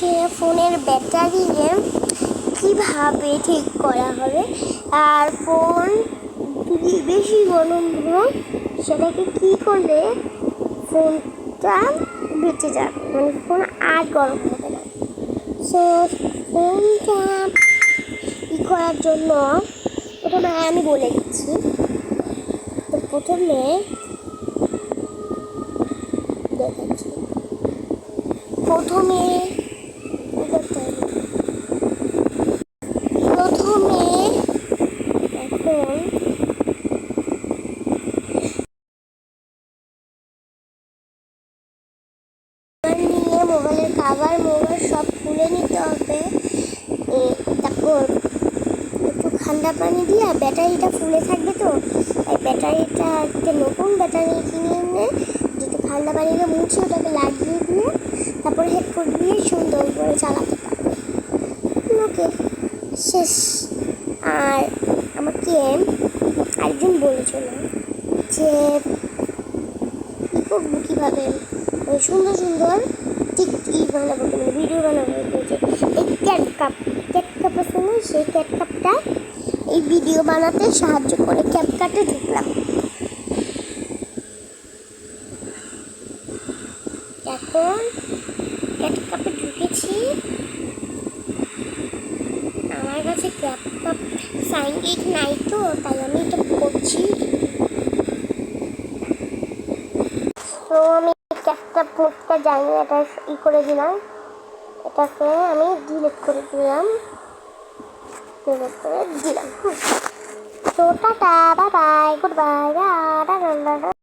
হচ্ছে ফোনের ব্যাটারি কীভাবে ঠিক করা হবে? আর ফোন যদি বেশি গরম হয় সেটাকে কী করলে ফোনটা বেঁচে যাবে? মানে ফোন আর গরম হবে না। সো, ফোনটা ই করার জন্য প্রথমে আমি বলে দিচ্ছি। তো প্রথমে দেখাচ্ছি প্রথমে কি করতে হবে? প্রথমে এখন নিয়ে মোবাইলের কাভার মোবাইল সব খুলে নিতে হবে তারপর একটু ঠান্ডা পানি দিয়ে ব্যাটারিটা ফুলে থাকবে তো তাই ব্যাটারিটা একটা নতুন ব্যাটারি কিনে এনে যেটা ঠান্ডা পানিতে মুছে ওটাকে লাগিয়ে দিয়ে তারপর হেডফোন দিয়ে সুন্দর করে চালাতে পারবে ওকে শেষ যে কী কীভাবে মানে সুন্দর সুন্দর টিক বানাবো মানে ভিডিও বানাবো এই ক্যাট কাপ ক্যাট কাপ আছে না? সেই ক্যাট কাপটা এই ভিডিও বানাতে সাহায্য করে ক্যাট কাটে ঢুকলাম। এখন ক্যাট কাপে ঢুকেছি। আমার কাছে ক্যাপ কাপ সাইন ইট নাই তো, তাই আমি এটা তো আমি ক্যাপটা মুখটা জানি এটা ই করে দিলাম এটাকে আমি ডিলেট করে দিলাম। ডিলেট করে দিলাম। তো tata, bye bye good bye